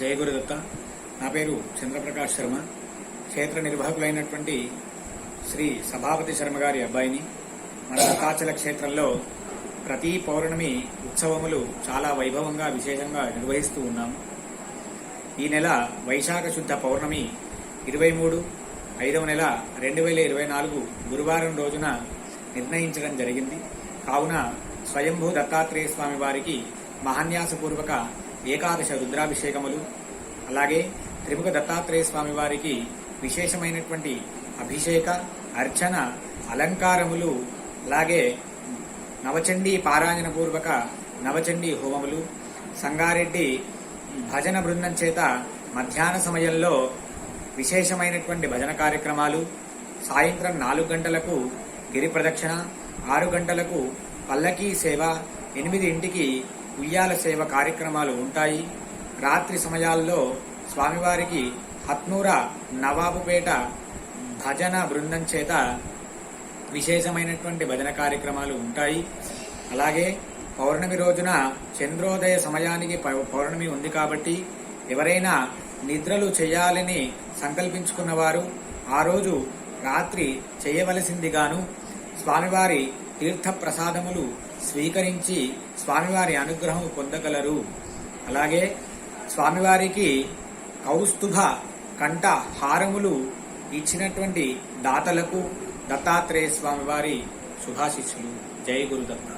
జయ గురుదత్త నా పేరు చంద్రప్రకాష్ శర్మ. క్షేత్ర నిర్వాహకులైనటువంటి శ్రీ సభాపతి శర్మ గారి అబ్బాయిని. మన దత్తాచల క్షేత్రంలో ప్రతి పౌర్ణమి ఉత్సవములు చాలా వైభవంగా విశేషంగా నిర్వహిస్తూ ఉన్నాము. ఈ నెల వైశాఖ శుద్ధ పౌర్ణమి ఇరవై మూడు ఐదవ నెల రెండు వేల ఇరవై నాలుగు గురువారం రోజున నిర్ణయించడం జరిగింది. కావున స్వయంభూ దత్తాత్రేయ స్వామి వారికి మహాన్యాసపూర్వక ఏకాదశ రుద్రాభిషేకములు అలాగే త్రిముఖ దత్తాత్రేయ స్వామి వారికి విశేషమైనటువంటి అభిషేక అర్చన అలంకారములు అలాగే నవచండీ పారాయణ పూర్వక నవచండీ హోమములు సంగారెడ్డి భజన బృందం చేత మధ్యాహ్న సమయంలో విశేషమైనటువంటి భజన కార్యక్రమాలు సాయంత్రం నాలుగు గంటలకు గిరి ప్రదక్షిణ ఆరు గంటలకు పల్లకీ సేవ ఎనిమిది ఇంటికి ఉయ్యాల సేవ కార్యక్రమాలు ఉంటాయి. రాత్రి సమయాల్లో స్వామివారికి హత్నూర నవాబుపేట భజన బృందం చేత విశేషమైనటువంటి భజన కార్యక్రమాలు ఉంటాయి. అలాగే పౌర్ణమి రోజున చంద్రోదయ సమయానికి పౌ- పౌర్ణమి ఉంది కాబట్టి ఎవరైనా నిద్రలు చేయాలని సంకల్పించుకున్నవారు ఆ రోజు రాత్రి చేయవలసిందిగాను స్వామివారి తీర్థ ప్రసాదములు స్వీకరించి స్వామివారి అనుగ్రహం పొందగలరు. అలాగే స్వామివారికి కౌస్తుభ కంఠ హారములు ఇచ్చినటువంటి దాతలకు దత్తాత్రేయ స్వామివారి శుభాశిస్సులు. జై గురుదత్త.